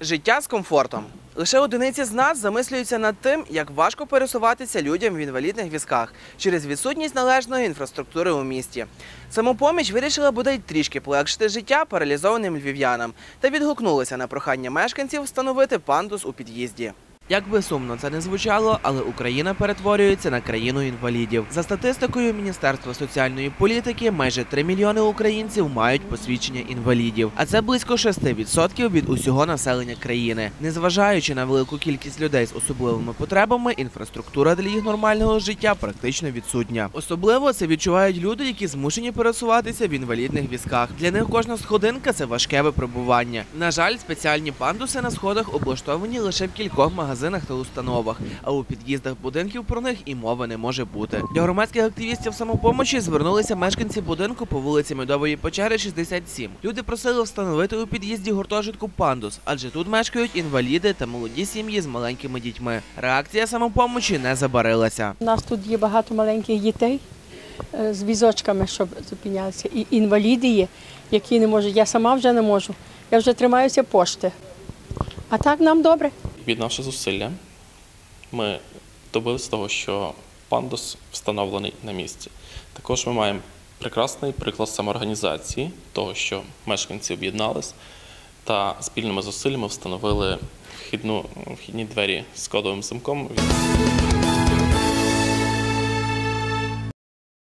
Життя з комфортом. Лише одиниці з нас замислюються над тим, як важко пересуватися людям в інвалідних візках через відсутність належної інфраструктури у місті. Самопоміч вирішила бодай трішки полегшити життя паралізованим львів'янам та відгукнулася на прохання мешканців встановити пандус у під'їзді. Як би сумно це не звучало, але Україна перетворюється на країну інвалідів. За статистикою Міністерства соціальної політики, майже 3 мільйони українців мають посвідчення інвалідів, а це близько 6% від усього населення країни. Незважаючи на велику кількість людей з особливими потребами, інфраструктура для їх нормального життя практично відсутня. Особливо це відчувають люди, які змушені пересуватися в інвалідних візках. Для них кожна сходинка це важке випробування. На жаль, спеціальні пандуси на сходах облаштовані лише в кількох магазинах та установах, а у під'їздах будинків про них і мови не може бути. До громадських активістів самопомочі звернулися мешканці будинку по вулиці Медової Печери, 67. Люди просили встановити у під'їзді гуртожитку пандус, адже тут мешкають інваліди та молоді сім'ї з маленькими дітьми. Реакція самопомочі не забарилася. У нас тут є багато маленьких дітей е, з візочками, щоб зупинялися. І інваліди є, які не можуть. Я сама вже не можу. Я вже тримаюся пошти. А так нам добре. Віднавши зусилля, ми добилися того, що пандус встановлений на місці. Також ми маємо прекрасний приклад самоорганізації, того, що мешканці об'єднались та спільними зусиллями встановили вхідну, вхідні двері з кодовим замком.